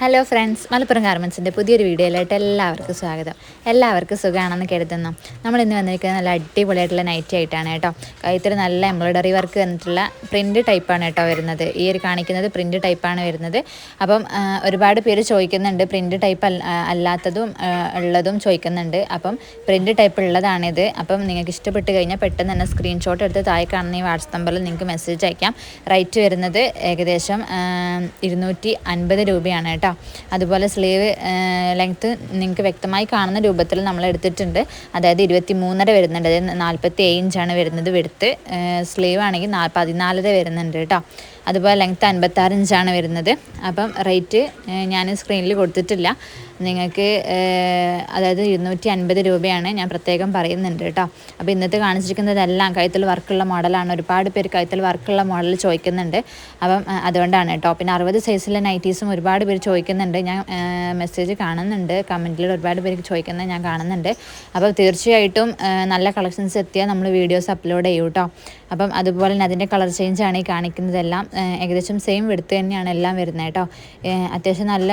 Hello friends Malappuram ഗാർമെൻസിന്റെ പുതിയൊരു വീഡിയോയിലായിട്ട് എല്ലാവർക്കും സ്വാഗതം. എല്ലാവർക്കും സുഖമാണെന്ന് കരുതുന്നു. നമ്മൾ ഇന്ന് വന്നിരിക്കുന്നത് നല്ല അടിപൊളിയായിട്ടുള്ള നൈറ്റി ആയിട്ടാണ് കേട്ടോ. കഴുത്തിൽ നല്ല എംബ്രോയ്ഡറി വർക്ക് വന്നിട്ടുള്ള പ്രിന്റ് ടൈപ്പാണ് കേട്ടോ വരുന്നത്. ഈ ഒരു കാണിക്കുന്നത് പ്രിന്റ് ടൈപ്പാണ് വരുന്നത്. അപ്പം ഒരുപാട് പേര് ചോദിക്കുന്നുണ്ട്. പ്രിന്റ് ടൈപ്പ് അല്ലാത്തതും ഉള്ളതും ചോദിക്കുന്നുണ്ട്. അപ്പം പ്രിന്റ് ടൈപ്പ് ഉള്ളതാണിത്. അപ്പം നിങ്ങൾക്ക് ഇഷ്ടപ്പെട്ട് കഴിഞ്ഞാൽ പെട്ടെന്ന് തന്നെ സ്ക്രീൻഷോട്ട് എടുത്ത് താഴെ കാണുന്ന ഈ വാട്സപ്പ് നമ്പറിൽ നിങ്ങൾക്ക് മെസ്സേജ് അയക്കാം. റേറ്റ് വരുന്നത് ഏകദേശം ഇരുന്നൂറ്റി അൻപത് രൂപയാണ് കേട്ടോ. അതുപോലെ സ്ലീവ് ലെങ്ത്ത് നിങ്ങൾക്ക് വ്യക്തമായി കാണുന്ന രൂപത്തിൽ നമ്മൾ എടുത്തിട്ടുണ്ട്. അതായത് ഇരുപത്തി മൂന്നര വരുന്നുണ്ട്. അതായത് നാൽപ്പത്തി ഏഴ് ഇഞ്ചാണ് വരുന്നത്. വെടുത്ത് സ്ലീവ് ആണെങ്കിൽ പതിനാലര വരുന്നുണ്ട് കേട്ടോ. അതുപോലെ ലെങ്ത്ത് അൻപത്താറ് ഇഞ്ചാണ് വരുന്നത്. അപ്പം റേറ്റ് ഞാൻ സ്ക്രീനിൽ കൊടുത്തിട്ടില്ല. നിങ്ങൾക്ക് അതായത് ഇരുന്നൂറ്റി അൻപത് രൂപയാണ് ഞാൻ പ്രത്യേകം പറയുന്നുണ്ട് കേട്ടോ. അപ്പോൾ ഇന്നത്തെ കാണിച്ചിരിക്കുന്നതെല്ലാം കഴുത്തിൽ വർക്കുള്ള മോഡലാണ് ഒരുപാട് പേര് കഴുത്തിൽ വർക്കുള്ള മോഡൽ ചോദിക്കുന്നുണ്ട്. അപ്പം അതുകൊണ്ടാണ് കേട്ടോ. പിന്നെ അറുപത് സൈസിലെ നൈറ്റീസും ഒരുപാട് പേര് ചോദിക്കുന്നുണ്ട്. ഞാൻ മെസ്സേജ് കാണുന്നുണ്ട്. കമന്റിൽ ഒരുപാട് പേര് ചോദിക്കുന്നത് ഞാൻ കാണുന്നുണ്ട്. അപ്പോൾ തീർച്ചയായിട്ടും നല്ല കളക്ഷൻസ് എത്തിയാൽ നമ്മൾ വീഡിയോസ് അപ്ലോഡ് ചെയ്യും കേട്ടോ. അപ്പം അതുപോലെ തന്നെ അതിന്റെ കളർ ചേഞ്ച് ആണ് ഈ കാണിക്കുന്നതെല്ലാം. ഏകദേശം സെയിം വെടുത്ത് തന്നെയാണ് എല്ലാം വരുന്നത് കേട്ടോ. അത്യാവശ്യം നല്ല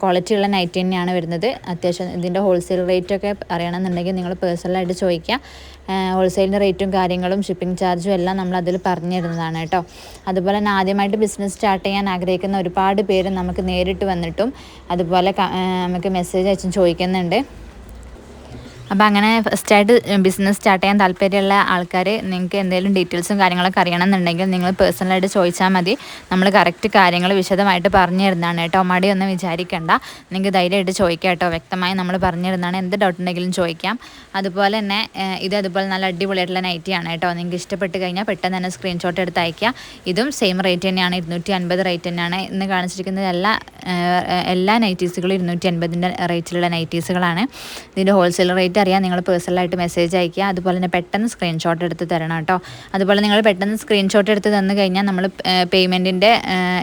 ക്വാളിറ്റി ഉള്ള നൈറ്റ് തന്നെയാണ് വരുന്നത്. അത്യാവശ്യം ഇതിന്റെ ഹോൾസെയിൽ റേറ്റ് ഒക്കെ അറിയണമെന്നുണ്ടെങ്കിൽ നിങ്ങൾ പേഴ്സണലായിട്ട് ചോദിക്കുക. ഹോൾസെയിലിന്റെ റേറ്റും കാര്യങ്ങളും ഷിപ്പിംഗ് ചാർജും എല്ലാം നമ്മൾ അതിൽ പറഞ്ഞു തരുന്നതാണ് കേട്ടോ. അതുപോലെ തന്നെ ആദ്യമായിട്ട് ബിസിനസ് സ്റ്റാർട്ട് ചെയ്യാൻ ആഗ്രഹിക്കുന്ന ഒരുപാട് പേര് നമുക്ക് നേരിട്ട് വന്നിട്ടും അതുപോലെ നമുക്ക് മെസ്സേജ് അയച്ചും ചോദിക്കുന്നുണ്ട്. അപ്പോൾ അങ്ങനെ ഫസ്റ്റായിട്ട് ബിസിനസ് സ്റ്റാർട്ട് ചെയ്യാൻ താല്പര്യമുള്ള ആൾക്കാർ നിങ്ങൾക്ക് എന്തെങ്കിലും ഡീറ്റെയിൽസും കാര്യങ്ങളൊക്കെ അറിയണമെന്നുണ്ടെങ്കിൽ നിങ്ങൾ പേഴ്സണലായിട്ട് ചോദിച്ചാൽ മതി. നമ്മൾ കറക്റ്റ് കാര്യങ്ങൾ വിശദമായിട്ട് പറഞ്ഞു തരുന്നതാണ് കേട്ടോ. മടി ഒന്നും വിചാരിക്കേണ്ട. നിങ്ങൾക്ക് ധൈര്യമായിട്ട് ചോദിക്കാം കേട്ടോ. വ്യക്തമായി നമ്മൾ പറഞ്ഞു തരുന്നതാണ് എന്ത് ഡൗട്ട് ഉണ്ടെങ്കിലും ചോദിക്കാം. അതുപോലെ തന്നെ ഇത് അതുപോലെ നല്ല അടിപൊളിയായിട്ടുള്ള നൈറ്റിയാണ് കേട്ടോ. നിങ്ങൾക്ക് ഇഷ്ടപ്പെട്ട് കഴിഞ്ഞാൽ പെട്ടെന്ന് തന്നെ സ്ക്രീൻഷോട്ട് എടുത്ത് അയക്കുക ഇതും സെയിം റേറ്റ് തന്നെയാണ്. ഇരുന്നൂറ്റി അൻപത് റേറ്റ് തന്നെയാണ്. ഇന്ന് കാണിച്ചിരിക്കുന്നത് എല്ലാ എല്ലാ നൈറ്റീസുകളും ഇരുന്നൂറ്റി അൻപതിന്റെ റേറ്റിലുള്ള നൈറ്റീസുകളാണ് ഇതിന്റെ ഹോൾസെയിൽ റേറ്റ് അറിയാൻ നിങ്ങൾ പേഴ്സണലായിട്ട് മെസ്സേജ് അയക്കുക. അതുപോലെ തന്നെ പെട്ടെന്ന് സ്ക്രീൻഷോട്ട് എടുത്ത് തരണം കേട്ടോ. അതുപോലെ നിങ്ങൾ പെട്ടെന്ന് സ്ക്രീൻഷോട്ട് എടുത്ത് തന്നു കഴിഞ്ഞാൽ നമ്മൾ പേയ്മെന്റിന്റെ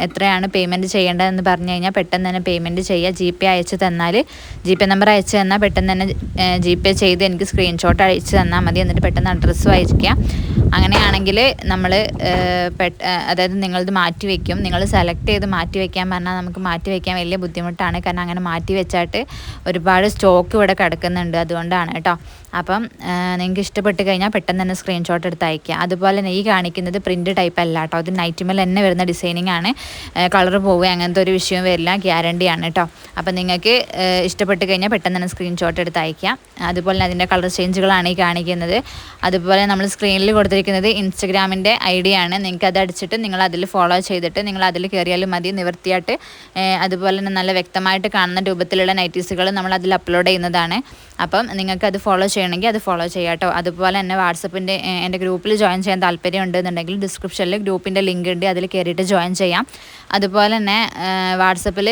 എത്രയാണ് പേയ്മെന്റ് ചെയ്യേണ്ടതെന്ന് പറഞ്ഞു കഴിഞ്ഞാൽ പെട്ടെന്ന് തന്നെ പേയ്മെന്റ് ചെയ്യുക. ജി പേ അയച്ച് തന്നാൽ ജി പേ നമ്പർ അയച്ച് തന്നാൽ പെട്ടെന്ന് തന്നെ ജി പേ ചെയ്ത് എനിക്ക് സ്ക്രീൻഷോട്ട് അയച്ച് തന്നാൽ മതി. എന്നിട്ട് പെട്ടെന്ന് അഡ്രസ്സും അയക്കുക അങ്ങനെയാണെങ്കിൽ നമ്മൾ പെട്ട അതായത് നിങ്ങളിത് മാറ്റി വയ്ക്കും നിങ്ങൾ സെലക്ട് ചെയ്ത് മാറ്റി വയ്ക്കാൻ പറഞ്ഞാൽ നമുക്ക് മാറ്റി വയ്ക്കാൻ വലിയ ബുദ്ധിമുട്ടാണ്. കാരണം അങ്ങനെ മാറ്റി വെച്ചായിട്ട് ഒരുപാട് സ്റ്റോക്ക് ഇവിടെ കിടക്കുന്നുണ്ട് അതുകൊണ്ടാണ് കേട്ടോ. അപ്പം നിങ്ങൾക്ക് ഇഷ്ടപ്പെട്ട് കഴിഞ്ഞാൽ പെട്ടെന്ന് തന്നെ സ്ക്രീൻഷോട്ട് എടുത്ത് അയക്കുക അതുപോലെ തന്നെ ഈ കാണിക്കുന്നത് പ്രിന്റ് ടൈപ്പ് അല്ല കേട്ടോ. ഇത് നൈറ്റുമേൽ തന്നെ വരുന്ന ഡിസൈനിങ് ആണ്. കളർ പോവുക അങ്ങനത്തെ ഒരു വിഷയവും വരില്ല. ഗ്യാരണ്ടിയാണ് കേട്ടോ. അപ്പം നിങ്ങൾക്ക് ഇഷ്ടപ്പെട്ട് കഴിഞ്ഞാൽ പെട്ടെന്ന് തന്നെ സ്ക്രീൻഷോട്ട് എടുത്ത് അയക്കാം അതുപോലെ അതിന്റെ കളർ ചേഞ്ചുകളാണ് ഈ കാണിക്കുന്നത്. അതുപോലെ നമ്മൾ സ്ക്രീനിൽ കൊടുത്തിരിക്കുന്നത് ഇൻസ്റ്റഗ്രാമിന്റെ ഐ ഡി ആണ് നിങ്ങൾക്ക് അത് അടിച്ചിട്ട് നിങ്ങൾ അതിൽ ഫോളോ ചെയ്തിട്ട് നിങ്ങൾ അതിൽ കയറിയാലും മതി നിവർത്തിയായിട്ട് അതുപോലെ തന്നെ നല്ല വ്യക്തമായിട്ട് കാണുന്ന രൂപത്തിലുള്ള നൈറ്റീസുകൾ നമ്മൾ അതിൽ അപ്ലോഡ് ചെയ്യുന്നതാണ്. അപ്പം നിങ്ങൾക്ക് അത് ഫോളോ ചെയ്യണമെങ്കിൽ അത് ഫോളോ ചെയ്യാം കേട്ടോ. അതുപോലെ തന്നെ വാട്സപ്പിന്റെ എന്റെ ഗ്രൂപ്പിൽ ജോയിൻ ചെയ്യാൻ താല്പര്യം ഉണ്ടെന്നുണ്ടെങ്കിൽ ഡിസ്ക്രിപ്ഷനിൽ ഗ്രൂപ്പിന്റെ ലിങ്ക് ഉണ്ട്. അതിൽ കയറിയിട്ട് ജോയിൻ ചെയ്യാം. അതുപോലെ തന്നെ വാട്സപ്പിൽ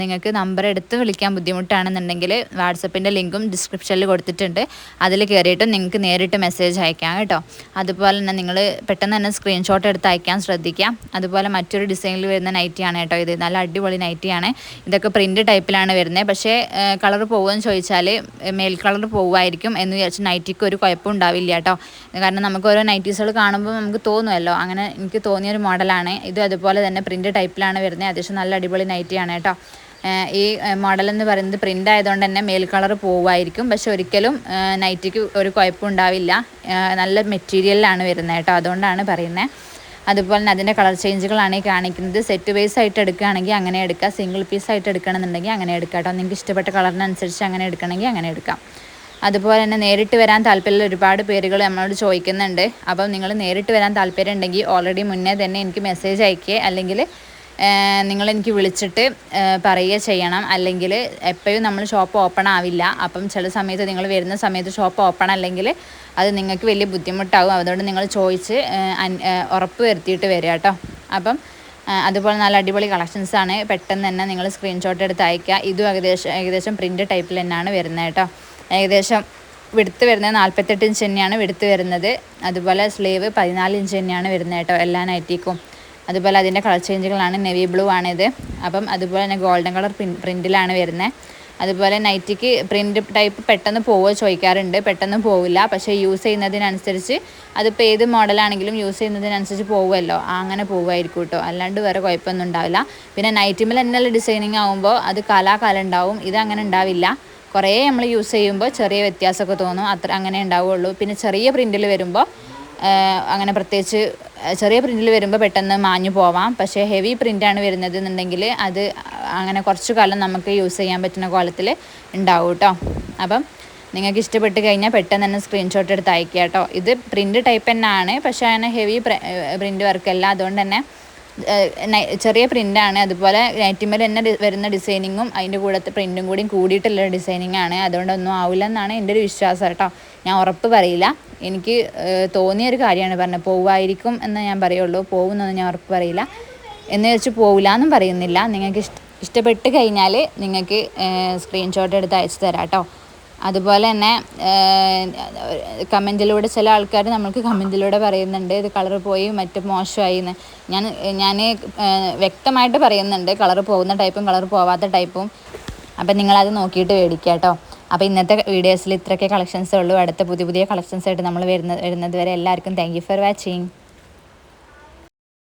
നിങ്ങൾക്ക് നമ്പർ എടുത്ത് വിളിക്കാൻ ബുദ്ധിമുട്ടാണെന്നുണ്ടെങ്കിൽ വാട്സപ്പിന്റെ ലിങ്കും ഡിസ്ക്രിപ്ഷനിൽ കൊടുത്തിട്ടുണ്ട്. അതിൽ കയറിയിട്ട് നിങ്ങൾക്ക് നേരിട്ട് മെസ്സേജ് അയക്കാം കേട്ടോ. അതുപോലെ തന്നെ നിങ്ങൾ പെട്ടെന്ന് തന്നെ സ്ക്രീൻഷോട്ട് എടുത്ത് അയക്കാൻ ശ്രദ്ധിക്കാം അതുപോലെ മറ്റൊരു ഡിസൈനിൽ വരുന്ന നൈറ്റിയാണ് കേട്ടോ ഇത്. നല്ല അടിപൊളി നൈറ്റിയാണ് ഇതൊക്കെ പ്രിന്റ് ടൈപ്പിലാണ് വരുന്നത് പക്ഷേ കളർ പോകുമെന്ന് ചോദിച്ചാൽ മേൽ കളർ പോകുമായിരിക്കും എന്ന് വിചാരിച്ച് നൈറ്റിക്ക് ഒരു കുഴപ്പം ഉണ്ടാവില്ല കേട്ടോ. കാരണം നമുക്ക് ഓരോ നൈറ്റീസുകൾ കാണുമ്പോൾ നമുക്ക് തോന്നുമല്ലോ അങ്ങനെ എനിക്ക് തോന്നിയൊരു മോഡലാണ് ഇത് അതുപോലെ തന്നെ പ്രിന്റ് ടൈപ്പിലാണ് വരുന്നത് അത്യാവശ്യം നല്ല അടിപൊളി നൈറ്റിയാണ് കേട്ടോ. ഈ മോഡൽ എന്ന് പറയുന്നത് പ്രിന്റ് ആയതുകൊണ്ട് തന്നെ മേൽ കളർ പോവുമായിരിക്കും. പക്ഷെ ഒരിക്കലും നൈറ്റിക്ക് ഒരു കുഴപ്പം ഉണ്ടാവില്ല നല്ല മെറ്റീരിയലിലാണ് വരുന്നത് കേട്ടോ അതുകൊണ്ടാണ് പറയുന്നത് അതുപോലെ തന്നെ അതിന്റെ കളർ ചേഞ്ചുകളാണ് ഈ കാണിക്കുന്നത്. സെറ്റ് വൈസ് ആയിട്ട് എടുക്കുകയാണെങ്കിൽ അങ്ങനെ എടുക്കാം. സിംഗിൾ പീസ് ആയിട്ട് എടുക്കണമെന്നുണ്ടെങ്കിൽ അങ്ങനെ എടുക്കാം കേട്ടോ. നിങ്ങൾക്ക് ഇഷ്ടപ്പെട്ട കളറിനനുസരിച്ച് അങ്ങനെ എടുക്കണമെങ്കിൽ അങ്ങനെ എടുക്കാം. അതുപോലെ തന്നെ നേരിട്ട് വരാൻ താല്പര്യമുള്ള ഒരുപാട് പേരുകൾ നമ്മളോട് ചോദിക്കുന്നുണ്ട്. അപ്പം നിങ്ങൾ നേരിട്ട് വരാൻ താല്പര്യം ഉണ്ടെങ്കിൽ ഓൾറെഡി മുന്നേ തന്നെ എനിക്ക് മെസ്സേജ് അയക്കുക അല്ലെങ്കിൽ നിങ്ങൾ എനിക്ക് വിളിച്ചിട്ട് പറയുക ചെയ്യണം. അല്ലെങ്കിൽ എപ്പോഴും നമ്മൾ ഷോപ്പ് ഓപ്പൺ ആവില്ല. അപ്പം ചില സമയത്ത് നിങ്ങൾ വരുന്ന സമയത്ത് ഷോപ്പ് ഓപ്പൺ അല്ലെങ്കിൽ അത് നിങ്ങൾക്ക് വലിയ ബുദ്ധിമുട്ടാകും. അതുകൊണ്ട് നിങ്ങൾ ചോദിച്ച് ഉറപ്പ് വരുത്തിയിട്ട് വരിക കേട്ടോ. അപ്പം അതുപോലെ നല്ല അടിപൊളി ആണ്. പെട്ടെന്ന് തന്നെ നിങ്ങൾ സ്ക്രീൻഷോട്ട് എടുത്ത് അയക്കുക ഇതും ഏകദേശം ഏകദേശം പ്രിന്റ് ടൈപ്പിൽ തന്നെയാണ് വരുന്നത് കേട്ടോ. ഏകദേശം വിടുത്ത് വരുന്നത് നാൽപ്പത്തെട്ട് ഇഞ്ച് തന്നെയാണ് വിടുത്ത് വരുന്നത്. അതുപോലെ സ്ലീവ് പതിനാല് ഇഞ്ച് തന്നെയാണ് വരുന്നത് കേട്ടോ എല്ലാ നൈറ്റിക്കും അതുപോലെ അതിന്റെ കളർ ചേഞ്ചുകളാണ് നെവി ബ്ലൂ ആണിത്. അപ്പം അതുപോലെ തന്നെ ഗോൾഡൻ കളർ പ്രിന്റിലാണ് വരുന്നത് അതുപോലെ നൈറ്റിക്ക് പ്രിന്റ് ടൈപ്പ് പെട്ടെന്ന് പോവുക ചോദിക്കാറുണ്ട്. പെട്ടെന്ന് പോവില്ല. പക്ഷേ യൂസ് ചെയ്യുന്നതിനനുസരിച്ച് അതിപ്പോൾ ഏത് മോഡലാണെങ്കിലും യൂസ് ചെയ്യുന്നതിനനുസരിച്ച് പോവുമല്ലോ. അങ്ങനെ പോവുമായിരിക്കും കേട്ടോ. അല്ലാണ്ട് വേറെ കുഴപ്പമൊന്നും ഉണ്ടാവില്ല. പിന്നെ നൈറ്റിമിൽ എന്നുള്ള ഡിസൈനിങ് ആകുമ്പോൾ അത് കലാകാലം ഉണ്ടാവും. ഇത് അങ്ങനെ ഉണ്ടാവില്ല. കുറേ നമ്മൾ യൂസ് ചെയ്യുമ്പോൾ ചെറിയ വ്യത്യാസമൊക്കെ തോന്നും. അത്ര അങ്ങനെ ഉണ്ടാവുള്ളൂ പിന്നെ ചെറിയ പ്രിന്റിൽ വരുമ്പോൾ അങ്ങനെ പ്രത്യേകിച്ച് ചെറിയ പ്രിന്റിൽ വരുമ്പോൾ പെട്ടെന്ന് മാഞ്ഞു പോവാം. പക്ഷേ ഹെവി പ്രിന്റാണ് വരുന്നത് എന്നുണ്ടെങ്കിൽ അത് അങ്ങനെ കുറച്ച് കാലം നമുക്ക് യൂസ് ചെയ്യാൻ പറ്റുന്ന കോലത്തിൽ ഉണ്ടാവും കേട്ടോ അപ്പം നിങ്ങൾക്ക് ഇഷ്ടപ്പെട്ട് കഴിഞ്ഞാൽ പെട്ടെന്ന് തന്നെ സ്ക്രീൻഷോട്ട് എടുത്ത് അയക്കുക കേട്ടോ ഇത് പ്രിന്റ് ടൈപ്പ് തന്നെയാണ്. പക്ഷേ അങ്ങനെ ഹെവി പ്രിന്റ് വർക്കല്ല അതുകൊണ്ട് തന്നെ ചെറിയ പ്രിന്റാണ് അതുപോലെ നൈറ്റിമേൽ തന്നെ വരുന്ന ഡിസൈനിങ്ങും അതിന്റെ കൂടത്തെ പ്രിന്റും കൂടി കൂടിയിട്ടുള്ള ഡിസൈനിങ് ആണ്. അതുകൊണ്ടൊന്നും ആവില്ല എന്നാണ് എന്റെ ഒരു വിശ്വാസം കേട്ടോ ഞാൻ ഉറപ്പ് പറയില്ല. എനിക്ക് തോന്നിയ ഒരു കാര്യമാണ് പറഞ്ഞത്. പോവായിരിക്കും എന്ന് ഞാൻ പറയുള്ളൂ. പോകുന്നൊന്നും ഞാൻ ഉറപ്പ് പറയില്ല. എന്ന് വെച്ച് പോവില്ല എന്നും പറയുന്നില്ല. നിങ്ങൾക്ക് ഇഷ്ട ഇഷ്ടപ്പെട്ട് കഴിഞ്ഞാൽ നിങ്ങൾക്ക് സ്ക്രീൻഷോട്ട് എടുത്ത് അയച്ചു തരാം കേട്ടോ. അതുപോലെ തന്നെ കമന്റിലൂടെ ചില ആൾക്കാർ നമ്മൾക്ക് കമന്റിലൂടെ പറയുന്നുണ്ട്. ഇത് കളർ പോയി മറ്റു മോശമായി എന്ന് ഞാൻ ഞാൻ വ്യക്തമായിട്ട് പറയുന്നുണ്ട്. കളർ പോകുന്ന ടൈപ്പും കളർ പോവാത്ത ടൈപ്പും അപ്പം നിങ്ങളത് നോക്കിയിട്ട് മേടിക്കുക കേട്ടോ. അപ്പോൾ ഇന്നത്തെ വീഡിയോസിൽ ഇത്രയൊക്കെ കളക്ഷൻസേ ഉള്ളൂ. അടുത്ത പുതിയ പുതിയ കളക്ഷൻസ് ആയിട്ട് നമ്മൾ വരുന്ന വരുന്നത് വരെ എല്ലാവർക്കും താങ്ക് യു ഫോർ വാച്ചിങ്